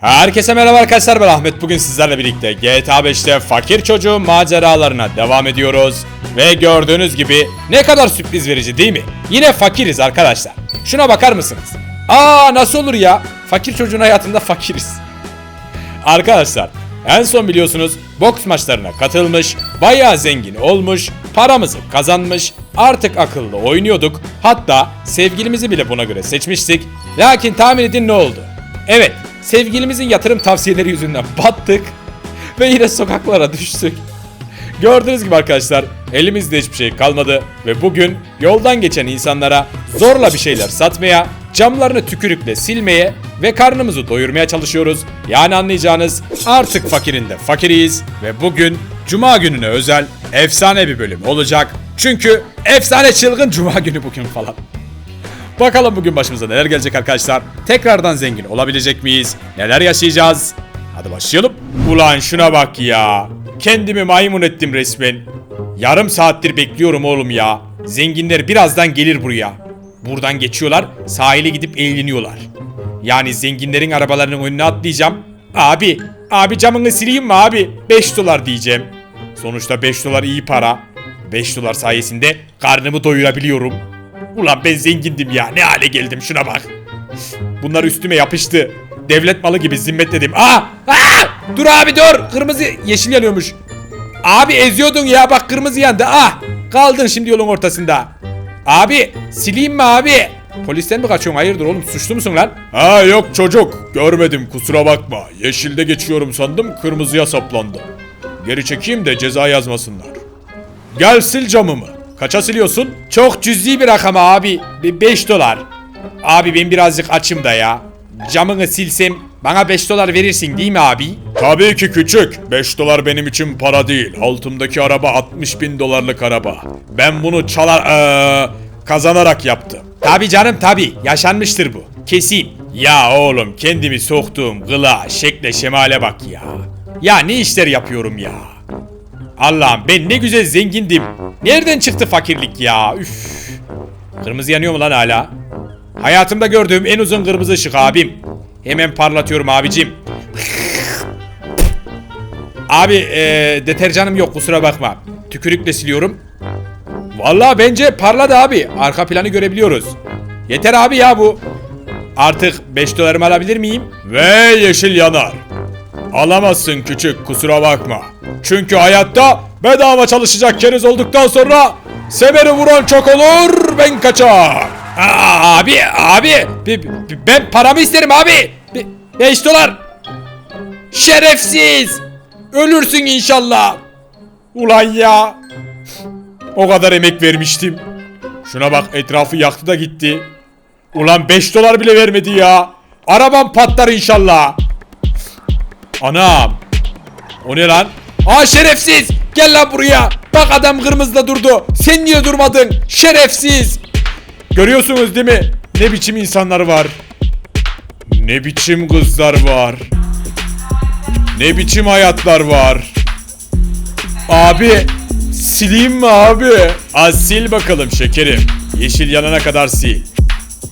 Herkese merhaba arkadaşlar ben Ahmet. Bugün sizlerle birlikte GTA 5'te fakir çocuğun maceralarına devam ediyoruz. Ve gördüğünüz gibi ne kadar sürpriz verici değil mi? Yine fakiriz arkadaşlar. Şuna bakar mısınız? Aa nasıl olur ya? Fakir çocuğun hayatında fakiriz. Arkadaşlar en son biliyorsunuz boks maçlarına katılmış, bayağı zengin olmuş, paramızı kazanmış, artık akıllı oynuyorduk. Hatta sevgilimizi bile buna göre seçmiştik. Lakin tahmin edin ne oldu? Evet, sevgilimizin yatırım tavsiyeleri yüzünden battık ve yine sokaklara düştük. Gördüğünüz gibi arkadaşlar elimizde hiçbir şey kalmadı ve bugün yoldan geçen insanlara zorla bir şeyler satmaya, camlarını tükürükle silmeye ve karnımızı doyurmaya çalışıyoruz. Yani anlayacağınız artık fakirin de fakiriyiz ve bugün Cuma gününe özel efsane bir bölüm olacak. Çünkü efsane çılgın Cuma günü bugün falan. Bakalım bugün başımıza neler gelecek arkadaşlar. Tekrardan zengin olabilecek miyiz? Neler yaşayacağız? Hadi başlayalım. Ulan şuna bak ya. Kendimi maymun ettim resmen. Yarım saattir bekliyorum oğlum ya. Zenginler birazdan gelir buraya. Buradan geçiyorlar, sahile gidip eğleniyorlar. Yani zenginlerin arabalarının önüne atlayacağım. Abi, abi camını sileyim mi abi? 5 dolar diyeceğim. Sonuçta 5 dolar iyi para. 5 dolar sayesinde karnımı doyurabiliyorum. Ulan ben zengindim ya ne hale geldim şuna bak. Bunlar üstüme yapıştı. Devlet malı gibi zimmetledim. Aa! Aa! Dur abi dur. Kırmızı yeşil yanıyormuş. Abi eziyordun ya bak kırmızı yandı. Ah! Kaldın şimdi yolun ortasında. Abi sileyim mi abi? Polisten mi kaçıyorsun? Hayırdır oğlum suçlu musun lan? Ha yok çocuk. Görmedim kusura bakma. Yeşilde geçiyorum sandım kırmızıya saplandım. Geri çekeyim de ceza yazmasınlar. Gel sil camımı. Kaça siliyorsun? Çok cüzi bir rakam abi. 5 dolar. Abi ben birazcık açım da ya. Camını silsem bana 5 dolar verirsin değil mi abi? Tabii ki küçük. 5 dolar benim için para değil. Altımdaki araba 60 bin dolarlık araba. Ben bunu çalar... eee, kazanarak yaptım. Tabii canım tabii. Yaşanmıştır bu. Kesin. Ya oğlum kendimi soktuğum kıla, şekle, şemale bak ya. Ya ne işler yapıyorum ya. Allah'ım ben ne güzel zengindim. Nereden çıktı fakirlik ya? Üf. Kırmızı yanıyor mu lan hala? Hayatımda gördüğüm en uzun kırmızı ışık abim. Hemen parlatıyorum abicim. Abi eee deterjanım yok kusura bakma. Tükürükle siliyorum. Vallahi bence parladı abi. Arka planı görebiliyoruz. Yeter abi ya bu. Artık 5 dolarımı alabilir miyim? Ve yeşil yanar. Alamazsın küçük kusura bakma. Çünkü hayatta bedava çalışacak keriz olduktan sonra semeri vuran çok olur ben kaçar. Aa, abi abi bi- bi- ben paramı isterim abi. 5 dolar. Şerefsiz. Ölürsün inşallah. Ulan ya. O kadar emek vermiştim. Şuna bak etrafı yaktı da gitti. Ulan 5 dolar bile vermedi ya. Arabam patlar inşallah. Anam. O ne lan? Aa şerefsiz. Gel lan buraya. Bak adam kırmızıda durdu. Sen niye durmadın? Şerefsiz. Görüyorsunuz değil mi? Ne biçim insanlar var. Ne biçim kızlar var. Ne biçim hayatlar var. Abi sileyim mi abi? Az sil bakalım şekerim. Yeşil yanana kadar sil.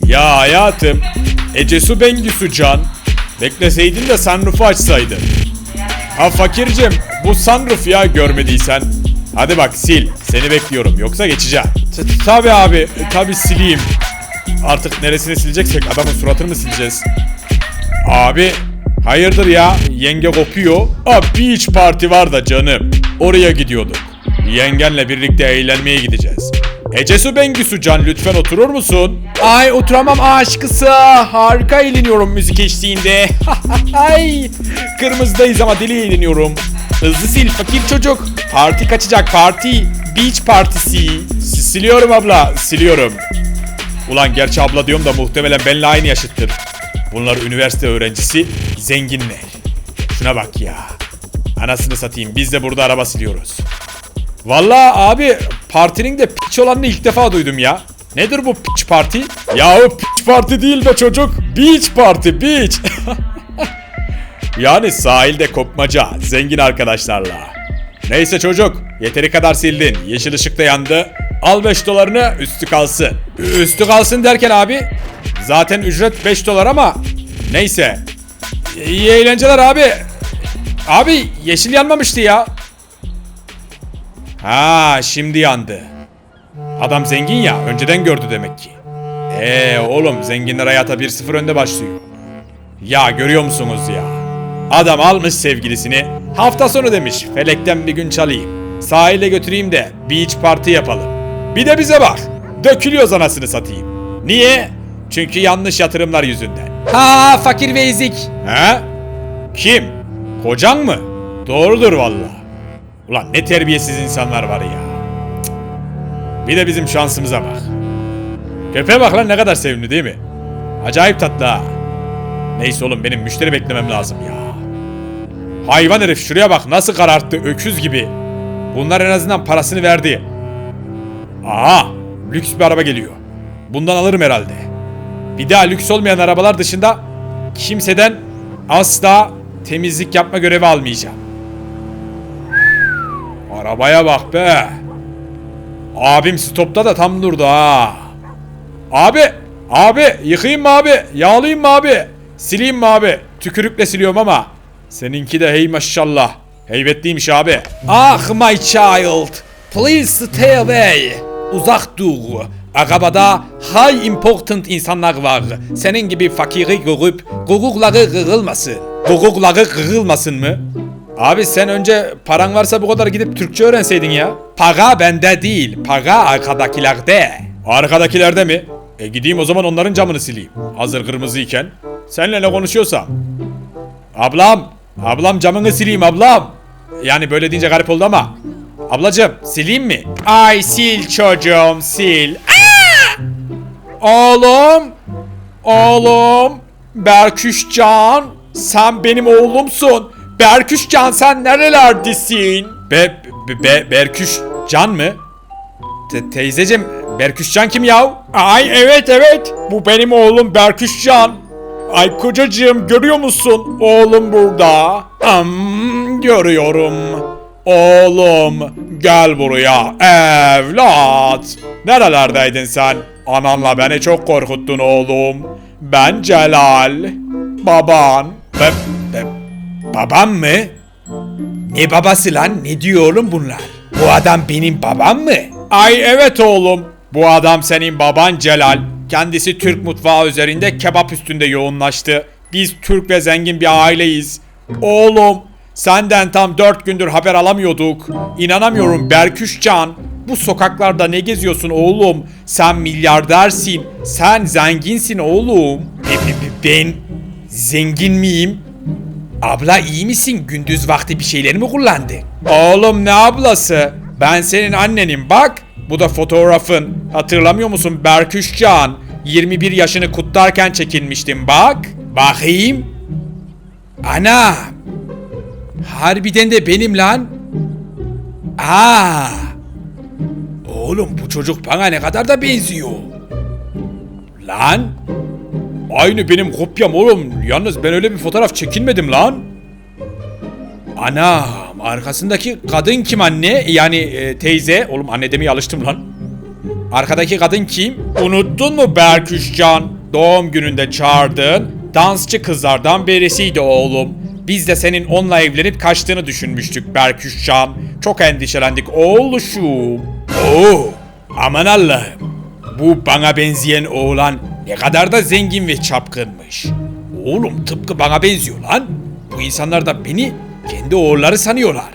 Ya hayatım. Ece su Bengüsü can. Bekleseydin de sunroof'u açsaydın. Ha fakircim bu sunroof ya görmediysen. Hadi bak sil. Seni bekliyorum yoksa geçeceğim. T- Tabi abi e, tabi sileyim. Artık neresini sileceksek adamın suratını mı sileceğiz? Abi hayırdır ya yenge kopuyor. Aa beach party var da canım. Oraya gidiyorduk. Yengenle birlikte eğlenmeye gideceğiz. Ecesu Bengüsü Can lütfen oturur musun? Ay oturamam aşkısı. Harika eğleniyorum müzik eşliğinde. Ay kırmızıdayız ama deli eğleniyorum. Hızlı sil fakir çocuk. Parti kaçacak parti. Beach partisi. Si- Siliyorum abla siliyorum. Ulan gerçi abla diyorum da muhtemelen benimle aynı yaşıttır. Bunlar üniversite öğrencisi, zenginler. Şuna bak ya. Anasını satayım biz de burada araba siliyoruz. Vallahi abi partinin de piç olanını ilk defa duydum ya. Nedir bu piç parti? Yahu piç parti değil be çocuk. Beach party beach. yani sahilde kopmaca zengin arkadaşlarla. Neyse çocuk yeteri kadar sildin. Yeşil ışık da yandı. Al 5 dolarını üstü kalsın. Üstü kalsın derken abi zaten ücret 5 dolar ama neyse. İyi eğlenceler abi. Abi yeşil yanmamıştı ya. Ha şimdi yandı. Adam zengin ya önceden gördü demek ki. Eee oğlum zenginler hayata 1-0 önde başlıyor. Ya görüyor musunuz ya? Adam almış sevgilisini. Hafta sonu demiş. Felekten bir gün çalayım. Sahile götüreyim de beach party yapalım. Bir de bize bak. Dökülüyoruz anasını satayım. Niye? Çünkü yanlış yatırımlar yüzünden. Ha fakir ve ezik. He? Kim? Kocan mı? Doğrudur valla. Ulan ne terbiyesiz insanlar var ya. Bir de bizim şansımıza bak. Köpeğe bak lan ne kadar sevimli değil mi? Acayip tatlı ha. Neyse oğlum benim müşteri beklemem lazım ya. Hayvan herif şuraya bak nasıl kararttı öküz gibi. Bunlar en azından parasını verdi. Aha lüks bir araba geliyor. Bundan alırım herhalde. Bir daha lüks olmayan arabalar dışında kimseden asla temizlik yapma görevi almayacağım. Arabaya bak be. Abim stopta da tam durdu ha. Abi, abi yıkayayım mı abi? Yağlayayım mı abi? Sileyim mi abi? Tükürükle siliyorum ama. Seninki de hey maşallah. Heybetliymiş abi. Ah my child. Please stay away. Uzak dur. Arabada high important insanlar var. Senin gibi fakiri görüp gururları kırılmasın. Gugukları kırılmasın mı? Abi sen önce paran varsa bu kadar gidip Türkçe öğrenseydin ya. Para bende değil, para arkadakilerde. Arkadakilerde mi? E gideyim o zaman onların camını sileyim. Hazır kırmızıyken. Seninle ne konuşuyorsam. Ablam. Ablam camını sileyim ablam. Yani böyle deyince garip oldu ama. Ablacım sileyim mi? Ay sil çocuğum sil. Aa! Oğlum. Oğlum. Berküşcan. Sen benim oğlumsun. Berküşcan sen nerelerdesin? Be, be, be Berküşcan mı? Te- teyzecim Berküşcan kim yav? Ay evet evet bu benim oğlum Berküşcan. Ay kocacığım görüyor musun? Oğlum burada. Hmm, görüyorum. Oğlum gel buraya evlat. Nerelerdeydin sen? Ananla beni çok korkuttun oğlum. Ben Celal. Baban. Be, be, babam mı? Ne babası lan? Ne diyor oğlum bunlar? Bu adam benim babam mı? Ay evet oğlum. Bu adam senin baban Celal. Kendisi Türk mutfağı üzerinde kebap üstünde yoğunlaştı. Biz Türk ve zengin bir aileyiz. Oğlum senden tam 4 gündür haber alamıyorduk. İnanamıyorum Berküşcan. Bu sokaklarda ne geziyorsun oğlum? Sen milyardersin. Sen zenginsin oğlum. E, e, e, Ben zengin miyim? Abla iyi misin? Gündüz vakti bir şeyler mi kullandın? Oğlum ne ablası? Ben senin annenim bak. Bu da fotoğrafın. Hatırlamıyor musun Berküşcan? 21 yaşını kutlarken çekinmiştim bak. Bakayım. Ana. Harbiden de benim lan. Aa. Oğlum bu çocuk bana ne kadar da benziyor. Lan? Aynı benim kopyam oğlum. Yalnız ben öyle bir fotoğraf çekinmedim lan. Anam arkasındaki kadın kim anne? Yani e, teyze. Oğlum anne demeye alıştım lan. Arkadaki kadın kim? Unuttun mu Berküşcan? Doğum gününde çağırdın. Dansçı kızlardan birisiydi oğlum. Biz de senin onunla evlenip kaçtığını düşünmüştük Berküşcan. Çok endişelendik oğluşum. Oo, aman Allah'ım. Bu bana benzeyen oğlan ne kadar da zengin ve çapkınmış. Oğlum tıpkı bana benziyor lan. Bu insanlar da beni kendi oğulları sanıyorlar.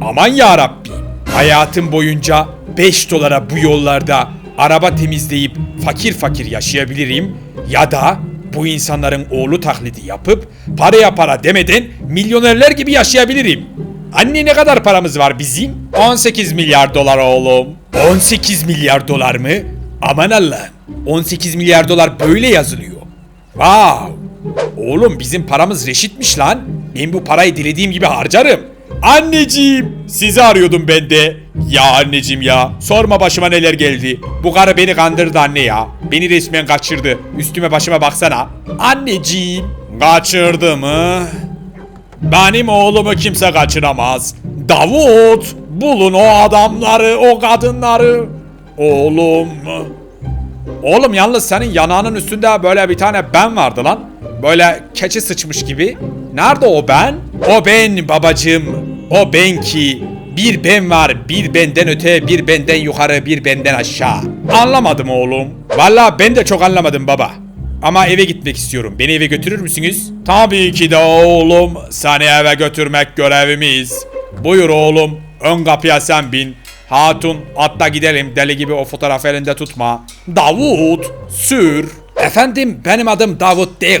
Aman ya Rabbim. Hayatım boyunca 5 dolara bu yollarda araba temizleyip fakir fakir yaşayabilirim ya da bu insanların oğlu taklidi yapıp paraya para demeden milyonerler gibi yaşayabilirim. Anne ne kadar paramız var bizim? 18 milyar dolar oğlum. 18 milyar dolar mı? Aman Allah'ım. 18 milyar dolar böyle yazılıyor. Wow. Oğlum bizim paramız reşitmiş lan. Ben bu parayı dilediğim gibi harcarım. Anneciğim sizi arıyordum ben de. Ya anneciğim ya sorma başıma neler geldi. Bu karı beni kandırdı anne ya. Beni resmen kaçırdı. Üstüme başıma baksana. Anneciğim. Kaçırdı mı? Benim oğlumu kimse kaçıramaz. Davut bulun o adamları o kadınları. Oğlum. Oğlum yalnız senin yanağının üstünde böyle bir tane ben vardı lan. Böyle keçi sıçmış gibi. Nerede o ben? O ben babacığım. O ben ki bir ben var, bir benden öte, bir benden yukarı, bir benden aşağı. Anlamadım oğlum. Vallahi ben de çok anlamadım baba. Ama eve gitmek istiyorum. Beni eve götürür müsünüz? Tabii ki de oğlum. Seni eve götürmek görevimiz. Buyur oğlum. Ön kapıya sen bin. Hatun atla gidelim deli gibi o fotoğrafı elinde tutma. Davut sür. Efendim benim adım Davut değil.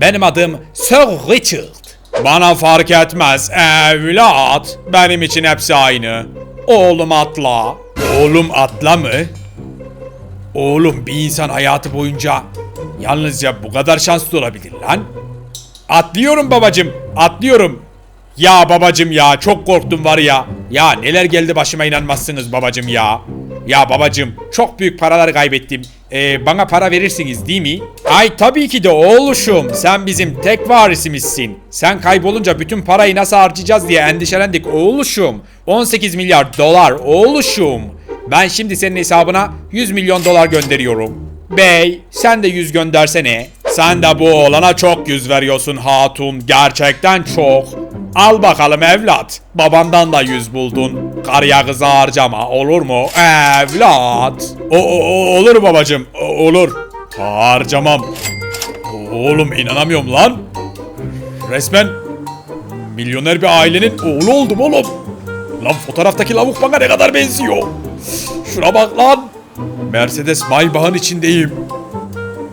Benim adım Sir Richard. Bana fark etmez evlat. Benim için hepsi aynı. Oğlum atla. Oğlum atla mı? Oğlum bir insan hayatı boyunca yalnızca bu kadar şanslı olabilir lan. Atlıyorum babacım, atlıyorum. Ya babacım ya çok korktum var ya. Ya neler geldi başıma inanmazsınız babacım ya. Ya babacım çok büyük paralar kaybettim. Ee, bana para verirsiniz değil mi? Ay tabii ki de oğluşum. Sen bizim tek varisimizsin. Sen kaybolunca bütün parayı nasıl harcayacağız diye endişelendik oğluşum. 18 milyar dolar oğluşum. Ben şimdi senin hesabına 100 milyon dolar gönderiyorum. Bey sen de 100 göndersene. Sen de bu oğlana çok yüz veriyorsun hatun. Gerçekten çok. Al bakalım evlat. Babandan da yüz buldun. Karıya kıza harcama olur mu? Evlat. O, o- olur babacım. o- olur. Harcamam. Oğlum inanamıyorum lan. Resmen milyoner bir ailenin oğlu oldum oğlum. Lan fotoğraftaki lavuk bana ne kadar benziyor. Şuna bak lan. Mercedes Maybach'ın içindeyim.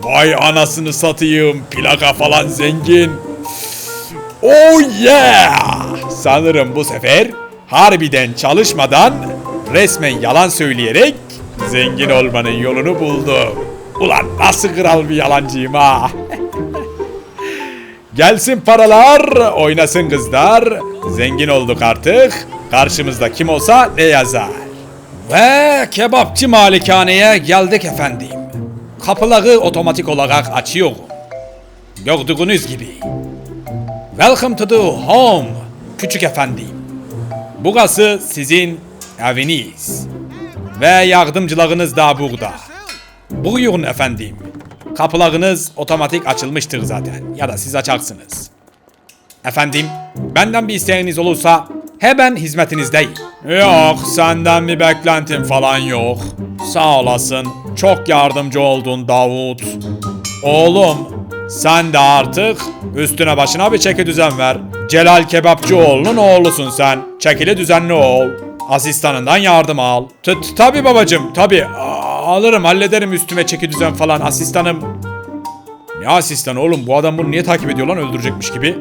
Vay anasını satayım. Plaka falan zengin. Oh yeah! Sanırım bu sefer harbiden çalışmadan resmen yalan söyleyerek zengin olmanın yolunu buldu. Ulan nasıl kral bir yalancıyım ha. Gelsin paralar, oynasın kızlar. Zengin olduk artık. Karşımızda kim olsa ne yazar. Ve kebapçı malikaneye geldik efendim. Kapıları otomatik olarak açıyor. Gördüğünüz gibi. Welcome to the home, küçük efendim. Burası sizin eviniz. Ve yardımcılarınız da burada. Buyurun efendim. Kapılarınız otomatik açılmıştır zaten. Ya da siz açarsınız. Efendim, benden bir isteğiniz olursa hemen hizmetinizdeyim. Yok, senden bir beklentim falan yok. Sağ olasın. Çok yardımcı oldun Davut. Oğlum, sen de artık üstüne başına bir çeki düzen ver. Celal Kebapçıoğlu'nun oğlusun sen. Çekili düzenli ol. Asistanından yardım al. T tabi babacım tabi. Alırım hallederim üstüme çeki düzen falan asistanım. Ne asistanı oğlum bu adam bunu niye takip ediyor lan öldürecekmiş gibi.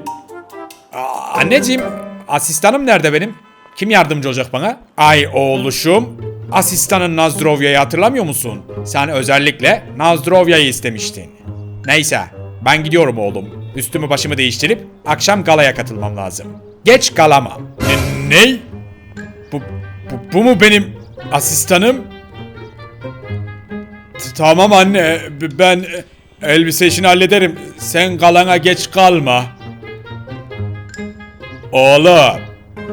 Anneciğim asistanım nerede benim? Kim yardımcı olacak bana? Ay oğluşum. Asistanın Nazdrovya'yı hatırlamıyor musun? Sen özellikle Nazdrovya'yı istemiştin. Neyse ben gidiyorum oğlum. Üstümü başımı değiştirip akşam galaya katılmam lazım. Geç galama. Ne? ne? Bu, bu, bu mu benim asistanım? Tamam anne ben e, elbise işini hallederim. Sen galana geç kalma. Oğlum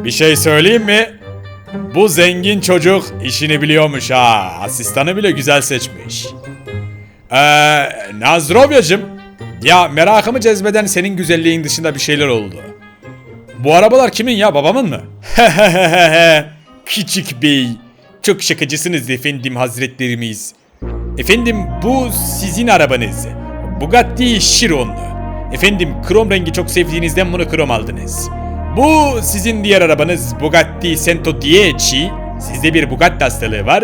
bir şey söyleyeyim mi? Bu zengin çocuk işini biliyormuş ha. Asistanı bile güzel seçmiş. Eee Nazrovyacım ya merakımı cezbeden senin güzelliğin dışında bir şeyler oldu. Bu arabalar kimin ya babamın mı? Küçük bey. Çok şakacısınız efendim hazretlerimiz. Efendim bu sizin arabanız. Bugatti Chiron. Efendim krom rengi çok sevdiğinizden bunu krom aldınız. Bu sizin diğer arabanız Bugatti Sento Dieci. Sizde bir Bugatti hastalığı var.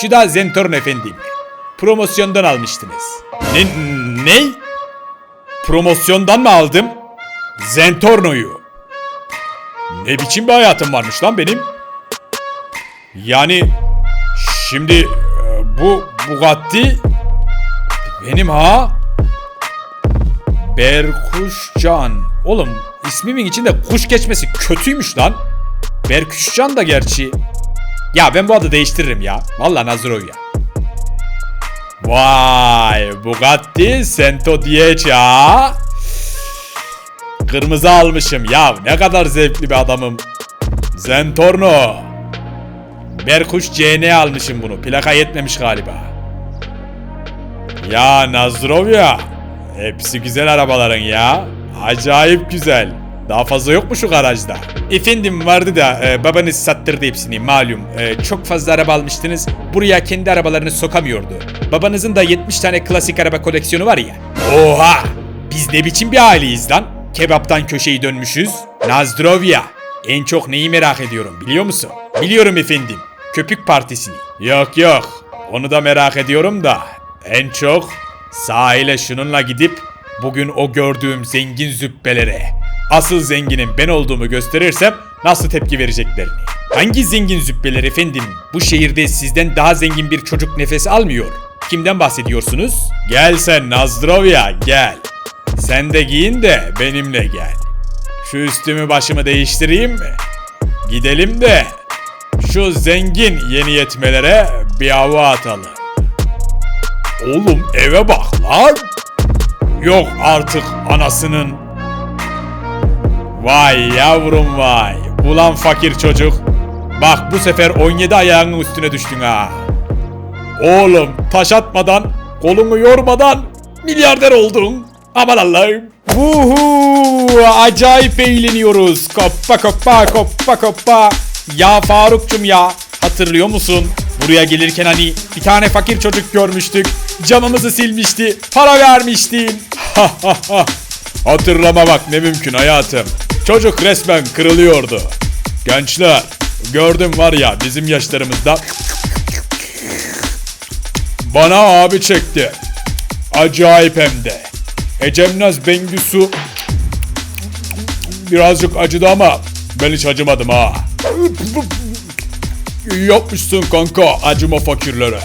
Şu da Zentorno efendim. Promosyondan almıştınız. Ne? Ne? Promosyondan mı aldım? Zentorno'yu. Ne biçim bir hayatım varmış lan benim? Yani şimdi e, bu Bugatti benim ha? Berkuşcan. Oğlum ismimin içinde kuş geçmesi kötüymüş lan. Berkuşcan da gerçi. Ya ben bu adı değiştiririm ya. Vallahi Nazirovya. Vay Bugatti Sento Dieci ha. Kırmızı almışım ya ne kadar zevkli bir adamım. Zentorno. Berkuş CN almışım bunu. Plaka yetmemiş galiba. Ya Nazdrovya. Hepsi güzel arabaların ya. Acayip güzel. Daha fazla yok mu şu garajda? Efendim vardı da e, babanız sattırdı hepsini malum. E, çok fazla araba almıştınız. Buraya kendi arabalarını sokamıyordu. Babanızın da 70 tane klasik araba koleksiyonu var ya. Oha! Biz ne biçim bir aileyiz lan? Kebaptan köşeyi dönmüşüz. Nazdrovya. En çok neyi merak ediyorum biliyor musun? Biliyorum efendim. Köpük partisini. Yok yok. Onu da merak ediyorum da. En çok sahile şununla gidip bugün o gördüğüm zengin züppelere asıl zenginin ben olduğumu gösterirsem nasıl tepki vereceklerini. Hangi zengin züppeler efendim? Bu şehirde sizden daha zengin bir çocuk nefes almıyor. Kimden bahsediyorsunuz? Gel sen Nazdrovya gel. Sen de giyin de benimle gel. Şu üstümü başımı değiştireyim mi? Gidelim de şu zengin yeni yetmelere bir hava atalım. Oğlum eve bak lan. Yok artık anasının. Vay yavrum vay. Ulan fakir çocuk. Bak bu sefer 17 ayağının üstüne düştün ha. Oğlum taş atmadan, kolunu yormadan milyarder oldun. Aman Allah'ım. Vuhu acayip eğleniyoruz. Koppa koppa koppa koppa. Ya Faruk'cum ya hatırlıyor musun? Buraya gelirken hani bir tane fakir çocuk görmüştük. Camımızı silmişti. Para vermiştin. Hatırlama bak ne mümkün hayatım. Çocuk resmen kırılıyordu. Gençler gördüm var ya bizim yaşlarımızda bana abi çekti. Acayip hem de. Ecemnaz Bengüsü birazcık acıdı ama ben hiç acımadım ha. Yapmışsın kanka acıma fakirlere.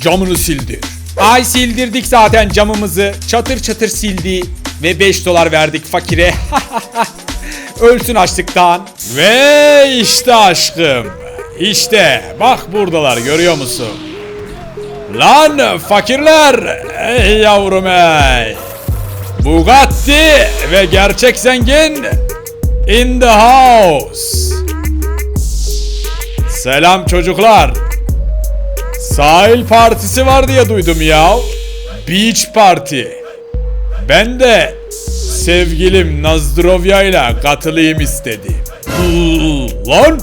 Camını sildi. Ay sildirdik zaten camımızı. Çatır çatır sildi. Ve 5 dolar verdik fakire. Ölsün açlıktan. Ve işte aşkım. İşte bak buradalar görüyor musun? Lan fakirler! Ey yavrum ey! Bugatti ve gerçek zengin in the house. Selam çocuklar. Sahil partisi var diye duydum ya. Beach party. Ben de sevgilim Nazdrovya ile katılayım istedim. Lan!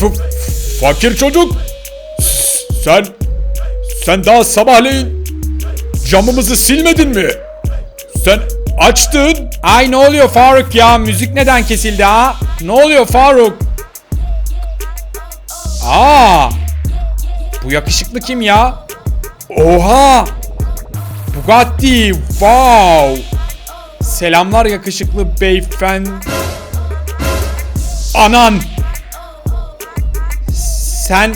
F- fakir çocuk! Sen sen daha sabahleyin camımızı silmedin mi? Sen açtın. Ay ne oluyor Faruk ya? Müzik neden kesildi ha? Ne oluyor Faruk? Aa! Bu yakışıklı kim ya? Oha! Bugatti! Wow! Selamlar yakışıklı beyefendi. Anan! Sen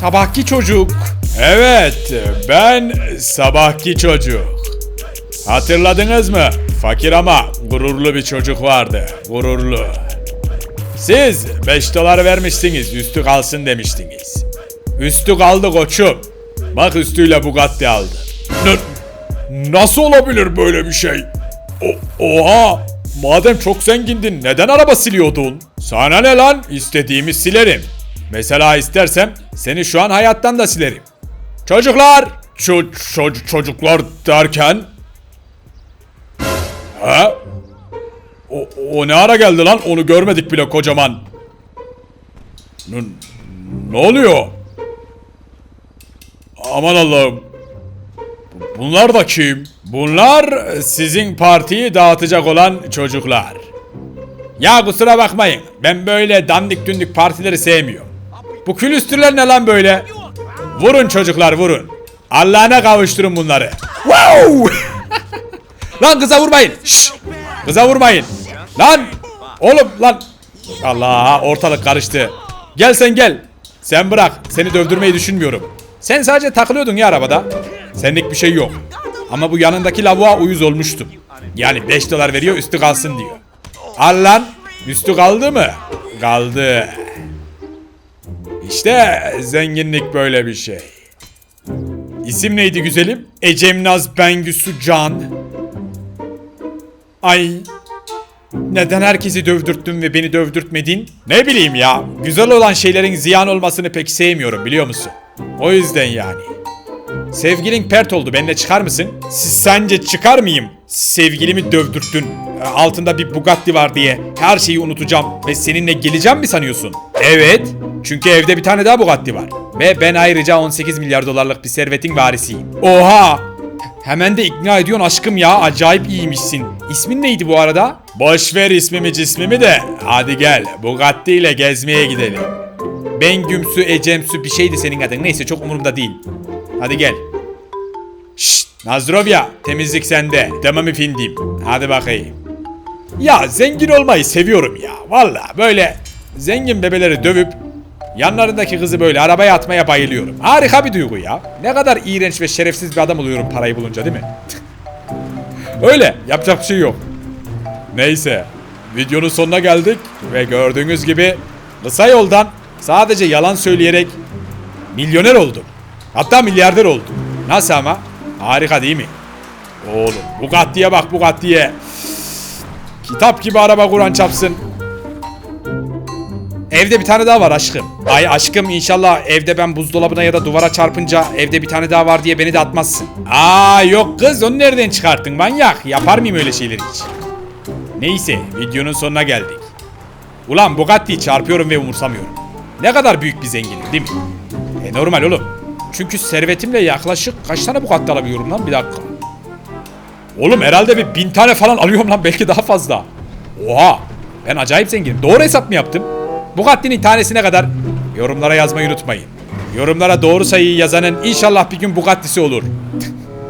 sabahki çocuk. Evet, ben sabahki çocuk. Hatırladınız mı? Fakir ama gururlu bir çocuk vardı. Gururlu. Siz 5 dolar vermiştiniz, üstü kalsın demiştiniz. Üstü kaldı koçum. Bak üstüyle Bugatti aldı. nasıl olabilir böyle bir şey? O- oha! Madem çok zengindin neden araba siliyordun? Sana ne lan? İstediğimi silerim. Mesela istersem seni şu an hayattan da silerim. Çocuklar! Ço- ço- çocuklar derken? Ha? O, o ne ara geldi lan? Onu görmedik bile kocaman. Ne, ne oluyor? Aman Allah'ım. Bunlar da kim? Bunlar sizin partiyi dağıtacak olan çocuklar. Ya kusura bakmayın. Ben böyle dandik dündik partileri sevmiyorum. Bu külüstürler ne lan böyle? Vurun çocuklar vurun. Allah'ına kavuşturun bunları. Wow! lan kıza vurmayın. Şşş! Kıza vurmayın. Lan! Oğlum lan! Allah ortalık karıştı. Gel sen gel. Sen bırak. Seni dövdürmeyi düşünmüyorum. Sen sadece takılıyordun ya arabada. Senlik bir şey yok. Ama bu yanındaki lavuğa uyuz olmuştum. Yani 5 dolar veriyor üstü kalsın diyor. Al lan. Üstü kaldı mı? Kaldı. İşte zenginlik böyle bir şey. İsim neydi güzelim? Ecemnaz Bengüsü Can. Ay. Neden herkesi dövdürttün ve beni dövdürtmedin? Ne bileyim ya. Güzel olan şeylerin ziyan olmasını pek sevmiyorum biliyor musun? O yüzden yani. Sevgilin pert oldu. Benimle çıkar mısın? Siz sence çıkar mıyım? Sevgilimi dövdürttün. E, Altında bir Bugatti var diye. Her şeyi unutacağım ve seninle geleceğim mi sanıyorsun? Evet. Çünkü evde bir tane daha Bugatti var. Ve ben ayrıca 18 milyar dolarlık bir servetin varisiyim. Oha! Hemen de ikna ediyorsun aşkım ya. Acayip iyiymişsin. İsmin neydi bu arada? Boş ver ismimi cismimi de. Hadi gel. Bugatti ile gezmeye gidelim. Ben Gümsü, Ecemsü bir şeydi senin adın. Neyse çok umurumda değil. Hadi gel. Şşt Nazdrovya temizlik sende. Tamam efendim. Hadi bakayım. Ya zengin olmayı seviyorum ya. Valla böyle zengin bebeleri dövüp yanlarındaki kızı böyle arabaya atmaya bayılıyorum. Harika bir duygu ya. Ne kadar iğrenç ve şerefsiz bir adam oluyorum parayı bulunca değil mi? Öyle yapacak bir şey yok. Neyse videonun sonuna geldik ve gördüğünüz gibi kısa yoldan sadece yalan söyleyerek milyoner oldum. Hatta milyarder oldum. Nasıl ama? Harika değil mi? Oğlum Bugatti'ye bak Bugatti'ye. Kitap gibi araba kuran çapsın. Evde bir tane daha var aşkım. Ay aşkım inşallah evde ben buzdolabına ya da duvara çarpınca evde bir tane daha var diye beni de atmazsın. Aa yok kız onu nereden çıkarttın manyak? Yapar mıyım öyle şeyleri hiç? Neyse videonun sonuna geldik. Ulan Bugatti'yi çarpıyorum ve umursamıyorum. Ne kadar büyük bir zenginlik değil mi? E normal oğlum. Çünkü servetimle yaklaşık kaç tane Bugatti alabiliyorum lan bir dakika. Oğlum herhalde bir bin tane falan alıyorum lan belki daha fazla. Oha ben acayip zenginim. Doğru hesap mı yaptım? Bugatti'nin tanesine kadar yorumlara yazmayı unutmayın. Yorumlara doğru sayıyı yazanın inşallah bir gün Bugatti'si olur.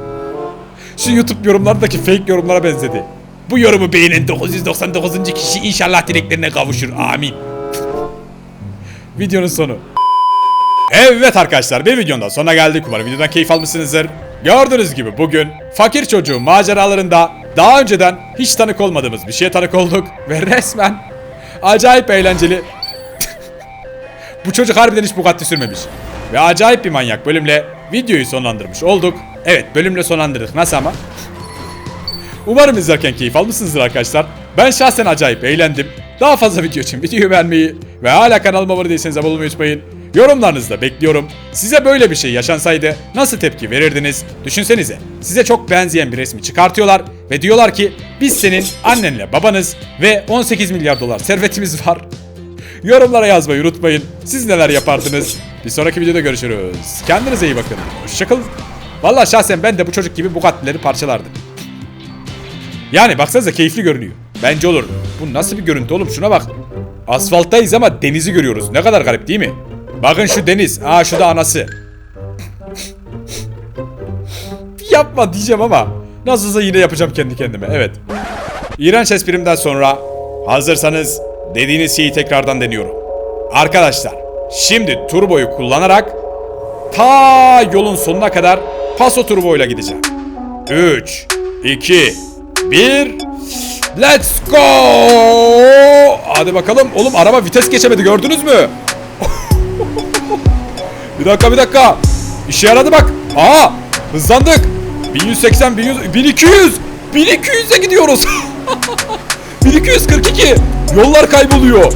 Şu YouTube yorumlardaki fake yorumlara benzedi. Bu yorumu beğenen 999. kişi inşallah dileklerine kavuşur. Amin. Videonun sonu. Evet arkadaşlar bir videonun da sonuna geldik. Umarım videodan keyif almışsınızdır. Gördüğünüz gibi bugün fakir çocuğu maceralarında daha önceden hiç tanık olmadığımız bir şeye tanık olduk. Ve resmen acayip eğlenceli. Bu çocuk harbiden hiç Bugatti sürmemiş. Ve acayip bir manyak bölümle videoyu sonlandırmış olduk. Evet bölümle sonlandırdık. Nasıl ama? Umarım izlerken keyif almışsınızdır arkadaşlar. Ben şahsen acayip eğlendim. Daha fazla video için videoyu beğenmeyi ve hala kanalıma abone değilseniz abone olmayı unutmayın. Yorumlarınızı da bekliyorum. Size böyle bir şey yaşansaydı nasıl tepki verirdiniz? Düşünsenize. Size çok benzeyen bir resmi çıkartıyorlar ve diyorlar ki biz senin annenle babanız ve 18 milyar dolar servetimiz var. Yorumlara yazmayı unutmayın. Siz neler yapardınız? Bir sonraki videoda görüşürüz. Kendinize iyi bakın. Hoşçakalın. Valla şahsen ben de bu çocuk gibi Bugatti'leri parçalardım. Yani baksanıza keyifli görünüyor. Bence olur. Bu nasıl bir görüntü oğlum şuna bak. Asfalttayız ama denizi görüyoruz. Ne kadar garip değil mi? Bakın şu deniz. Aa şu da anası. Yapma diyeceğim ama. Nasılsa yine yapacağım kendi kendime. Evet. İğrenç esprimden sonra hazırsanız dediğiniz şeyi tekrardan deniyorum. Arkadaşlar şimdi turboyu kullanarak ta yolun sonuna kadar paso turboyla gideceğim. 3, 2, 1 Let's go! Hadi bakalım. Oğlum araba vites geçemedi gördünüz mü? bir dakika bir dakika. İşe yaradı bak. Aa hızlandık. 1180, 1100, 1200. 1200'e gidiyoruz. 1242. Yollar kayboluyor.